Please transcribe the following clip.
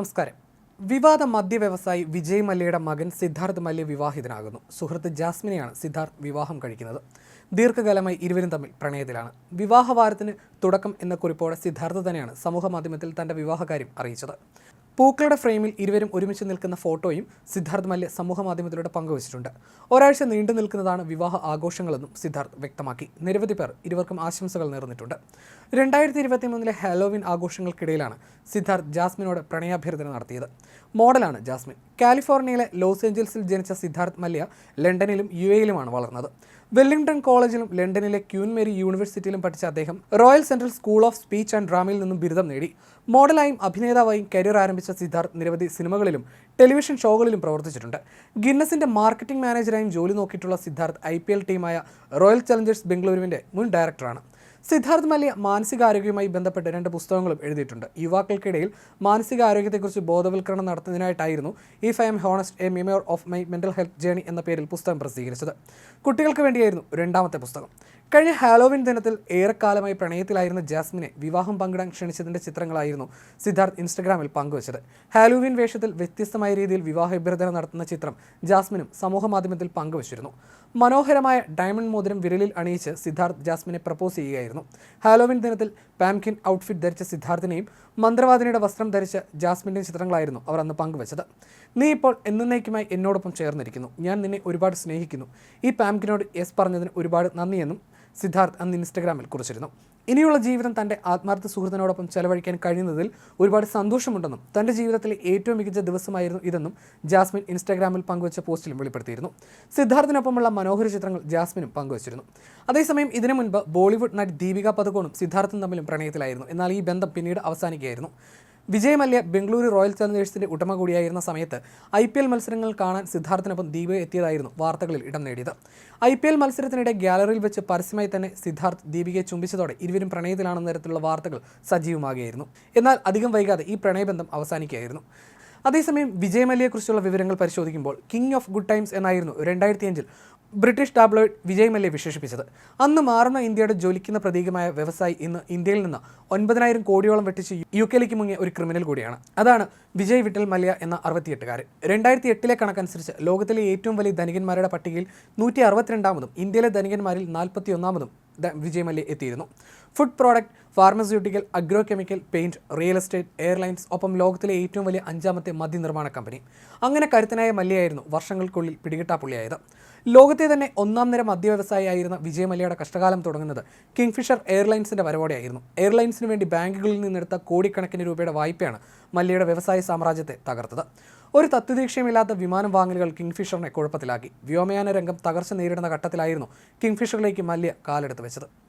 നമസ്കാരം. വിവാദ മദ്യ വ്യവസായി വിജയ് മല്യയുടെ മകൻ സിദ്ധാർത്ഥ് മല്യ വിവാഹിതനാകുന്നു. സുഹൃത്ത് ജാസ്മിനെയാണ് സിദ്ധാർത്ഥ് വിവാഹം കഴിക്കുന്നത്. ദീർഘകാലമായി ഇരുവരും തമ്മിൽ പ്രണയത്തിലാണ്. വിവാഹവാരത്തിന് തുടക്കം എന്ന കുറിപ്പോടെ സിദ്ധാർത്ഥ് തന്നെയാണ് സമൂഹ മാധ്യമത്തിൽ തന്റെ വിവാഹകാര്യം അറിയിച്ചത്. പൂക്കളുടെ ഫ്രെയിമിൽ ഇരുവരും ഒരുമിച്ച് നിൽക്കുന്ന ഫോട്ടോയും സിദ്ധാർത്ഥ് മല്യ സമൂഹ മാധ്യമത്തിലൂടെ പങ്കുവച്ചിട്ടുണ്ട്. ഒരാഴ്ച നീണ്ടു നിൽക്കുന്നതാണ് വിവാഹ ആഘോഷങ്ങളെന്നും സിദ്ധാർത്ഥ് വ്യക്തമാക്കി. നിരവധി പേർ ഇരുവർക്കും ആശംസകൾ നേർന്നിട്ടുണ്ട്. രണ്ടായിരത്തി ഇരുപത്തി മൂന്നിലെ ഹാലോവിൻ ആഘോഷങ്ങൾക്കിടയിലാണ് സിദ്ധാർത്ഥ് ജാസ്മിനോട് പ്രണയാഭ്യർത്ഥന നടത്തിയത്. മോഡലാണ് ജാസ്മിൻ. കാലിഫോർണിയയിലെ ലോസ് ഏഞ്ചൽസിൽ ജനിച്ച സിദ്ധാർത്ഥ് മല്യ ലണ്ടനിലും യു എയിലുമാണ് വളർന്നത്. വെല്ലിംഗ്ടൺ കോളേജിലും ലണ്ടനിലെ ക്യൂൻ മേരി യൂണിവേഴ്സിറ്റിയിലും പഠിച്ച അദ്ദേഹം royal central school of speech and ഡ്രാമയിൽ നിന്നും ബിരുദം നേടി. മോഡലായും അഭിനേതാവായും കരിയർ ആരംഭിച്ച സിദ്ധാർത്ഥ് നിരവധി സിനിമകളിലും ടെലിവിഷൻ ഷോകളിലും പ്രവർത്തിച്ചിട്ടുണ്ട്. ഗിന്നസിന്റെ മാർക്കറ്റിംഗ് മാനേജറായും ജോലി നോക്കിയിട്ടുള്ള സിദ്ധാർത്ഥ് ഐ ടീമായ റോയൽ ചലഞ്ചേഴ്സ് ബംഗളൂരുവിന്റെ മുൻ ഡയറക്ടറാണ്. സിദ്ധാർത്ഥ് മല്യ മാനസികാരോഗ്യവുമായി ബന്ധപ്പെട്ട് രണ്ട് പുസ്തകങ്ങളും എഴുതിയിട്ടുണ്ട്. യുവാക്കൾക്കിടയിൽ മാനസികാരോഗ്യത്തെക്കുറിച്ച് ബോധവൽക്കരണം നടത്തുന്നതിനായിട്ടായിരുന്നു if I am honest a memoir of my mental health journey എന്ന പേരിൽ പുസ്തകം പ്രസിദ്ധീകരിച്ചത്. കുട്ടികൾക്ക് വേണ്ടിയായിരുന്നു രണ്ടാമത്തെ പുസ്തകം. കഴിഞ്ഞ ഹാലോവിൻ ദിനത്തിൽ ഏറെക്കാലമായി പ്രണയത്തിലായിരുന്ന ജാസ്മിനെ വിവാഹം പങ്കിടാൻ ക്ഷണിച്ചതിന്റെ ചിത്രങ്ങളായിരുന്നു സിദ്ധാർത്ഥ് ഇൻസ്റ്റഗ്രാമിൽ പങ്കുവച്ചത്. ഹാലോവിൻ വേഷത്തിൽ വ്യത്യസ്തമായ രീതിയിൽ വിവാഹ നടത്തുന്ന ചിത്രം ജാസ്മിനും സമൂഹമാധ്യമത്തിൽ പങ്കുവച്ചിരുന്നു. മനോഹരമായ ഡയമണ്ട് മോതിരം വിരലിൽ അണിയിച്ച് സിദ്ധാർത്ഥ് ജാസ്മിനെ പ്രപ്പോസ് ചെയ്യുകയായിരുന്നു. ഹാലോവിൻ ദിനത്തിൽ പാംകിൻ ഔട്ട്ഫിറ്റ് ധരിച്ച സിദ്ധാർത്ഥിനെയും മന്ത്രവാദിനിയുടെ വസ്ത്രം ധരിച്ച ജാസ്മിന്റെയും ചിത്രങ്ങളായിരുന്നു അവർ അന്ന് പങ്കുവച്ചത്. നീ ഇപ്പോൾ എന്നേക്കുമായി എന്നോടൊപ്പം ചേർന്നിരിക്കുന്നു. ഞാൻ നിന്നെ ഒരുപാട് സ്നേഹിക്കുന്നു. ഈ പാംകിനോട് എസ് പറഞ്ഞതിന് ഒരുപാട് നന്ദിയെന്നും സിദ്ധാർത്ഥ് അന്ന് ഇൻസ്റ്റഗ്രാമിൽ കുറിച്ചിരുന്നു. ഇനിയുള്ള ജീവിതം തന്റെ ആത്മാർത്ഥ സുഹൃത്തിനോടൊപ്പം ചെലവഴിക്കാൻ കഴിയുന്നതിൽ ഒരുപാട് സന്തോഷമുണ്ടെന്നും തന്റെ ജീവിതത്തിലെ ഏറ്റവും മികച്ച ദിവസമായിരുന്നു ഇതെന്നും ജാസ്മിൻ ഇൻസ്റ്റാഗ്രാമിൽ പങ്കുവച്ച പോസ്റ്റിലും വെളിപ്പെടുത്തിയിരുന്നു. സിദ്ധാർത്ഥിനൊപ്പമുള്ള മനോഹര ചിത്രങ്ങൾ ജാസ്മിനും പങ്കുവച്ചിരുന്നു. അതേസമയം ഇതിനു മുൻപ് ബോളിവുഡ് നടി ദീപിക പതുക്കോണും സിദ്ധാർത്ഥും തമ്മിലും പ്രണയത്തിലായിരുന്നു. എന്നാൽ ഈ ബന്ധം പിന്നീട് അവസാനിക്കുകയായിരുന്നു. വിജയ് മല്യ ബംഗളൂരു റോയൽ ചലഞ്ചേഴ്സിന്റെ ഉടമ കൂടിയായിരുന്ന സമയത്ത് ഐ പി എൽ മത്സരങ്ങൾ കാണാൻ സിദ്ധാർത്ഥിനൊപ്പം ദീപ എത്തിയതായിരുന്നു വാർത്തകളിൽ ഇടം നേടിയത്. ഐ പി എൽ മത്സരത്തിനിടെ ഗ്യാലറിയിൽ വെച്ച് പരസ്യമായി തന്നെ സിദ്ധാർത്ഥ് ദീപികയെ ചുംബിച്ചതോടെ ഇരുവരും പ്രണയത്തിലാണെന്ന തരത്തിലുള്ള വാർത്തകൾ സജീവമാകുകയായിരുന്നു. എന്നാൽ അധികം വൈകാതെ ഈ പ്രണയബന്ധം അവസാനിക്കുകയായിരുന്നു. അതേസമയം വിജയ് മല്യയെക്കുറിച്ചുള്ള വിവരങ്ങൾ പരിശോധിക്കുമ്പോൾ കിങ് ഓഫ് ഗുഡ് ടൈംസ് എന്നായിരുന്നു രണ്ടായിരത്തി അഞ്ചിൽ ബ്രിട്ടീഷ് ടാബ്ലോയിഡ് വിജയ് മല്യ വിശേഷിപ്പിച്ചത്? അന്ന് മാറുന്ന ഇന്ത്യയുടെ ജ്വലിക്കുന്ന പ്രതീകമായ വ്യവസായി ഇന്ന് ഇന്ത്യയിൽ നിന്ന് ഒൻപതിനായിരം കോടിയോളം വെട്ടിച്ച് യു കെയിലേക്ക് മുങ്ങിയ ഒരു ക്രിമിനൽ കൂടിയാണ്. അതാണ് വിജയ് വിട്ടൽ മല്യ എന്ന അറുപത്തിയെട്ടുകാരൻ. രണ്ടായിരത്തി എട്ടിലെ കണക്കനുസരിച്ച് ലോകത്തിലെ ഏറ്റവും വലിയ ധനികന്മാരുടെ പട്ടികയിൽ നൂറ്റി അറുപത്തിരണ്ടാമതും ഇന്ത്യയിലെ ധനികന്മാരിൽ നാൽപ്പത്തി ഒന്നാമതും വിജയ് മല്യ എത്തിയിരുന്നു. Food product pharmaceutical agro chemical paint real estate airlines ഒപ്പം ലോകത്തിലെ ഏറ്റവും വലിയ അഞ്ചാമത്തെ മദ്യനിർമ്മാണ കമ്പനി. അങ്ങനെ കരുത്തനായ മല്യയായിരുന്നു വർഷങ്ങൾക്കുള്ളിൽ പിടികിട്ടാപ്പുള്ളിയായത് ലോകത്തെ തന്നെ ഒന്നാം നിര മദ്യ വ്യവസായിയായിരുന്ന വിജയ് മല്യയുടെ കഷ്ടകാലം തുടങ്ങുന്നത് കിങ്ഫിഷർ എയർലൈൻസിന്റെ വരവോടെയായിരുന്നു. എയർലൈൻസിന് വേണ്ടി ബാങ്കുകളിൽ നിന്നെടുത്ത കോടിക്കണക്കിന് രൂപയുടെ വായ്പയാണ് മല്യയുടെ വ്യവസായ സാമ്രാജ്യത്തെ തകർത്തത്. ഒരു തത്വദീക്ഷയുമില്ലാത്ത വിമാനം വാങ്ങലുകൾ കിങ്ഫിഷറിനെ കുഴപ്പത്തിലാക്കി. വ്യോമയാന രംഗം തകർച്ച നേരിടുന്ന ഘട്ടത്തിലായിരുന്നു കിങ്ഫിഷറിലേക്ക് മല്യ കാലെടുത്ത് വെച്ചത്.